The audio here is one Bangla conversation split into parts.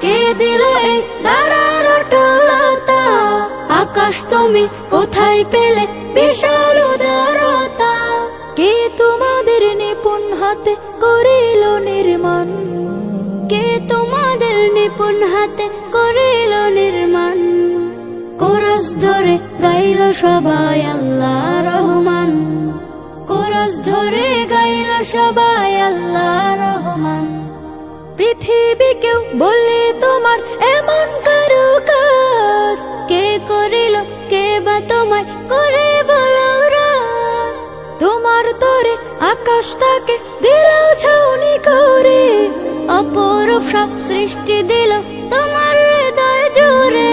কে আকাশ তুমি কোথায় পেলে বিশাল উদারতা? কে তোমাদের নিপুণ হাতে করিল নির্মাণ? কে তোমাদের নিপুণ হাতে করিল নির্মাণ? কোরস ধরে গাইল সবাই আল্লাহ রহমান পৃথিবী কেউ বলে তোমার এমন কারও কাজ? কে করিল, কে বা তোমায় করে বলো রাজ? তোমার তরে আকাশটাকে দিল ছাউনি করে। অপরূপ সব সৃষ্টি দিল তোমার হৃদয় জুড়ে।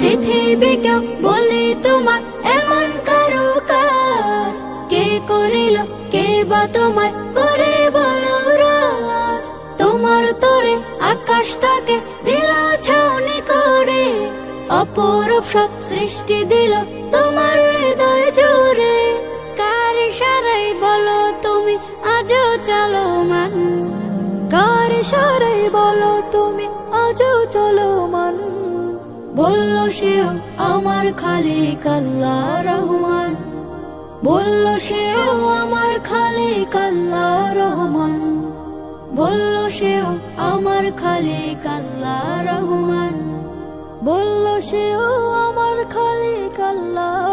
পৃথিবী কেউ বলে তোমার এমন কারও কাজ? কে করিল, কে বা তোমায় তরে আকাশটাকে দিল ছাউনি করে। অপরূপ সব সৃষ্টি দিল তোমার হৃদয় জুড়ে। কার সারাই বলো তুমি, আজও চলো মান কার সারাই বলো তুমি, আজও চলো মান বলল সেও আমার খালি কাল্লা রহমান। বলল সেও আমার খালি কাল্লা রহমান। সেও আমার খালে কাল্লা রহমান। বলল সেও আমার খালে কাল্লা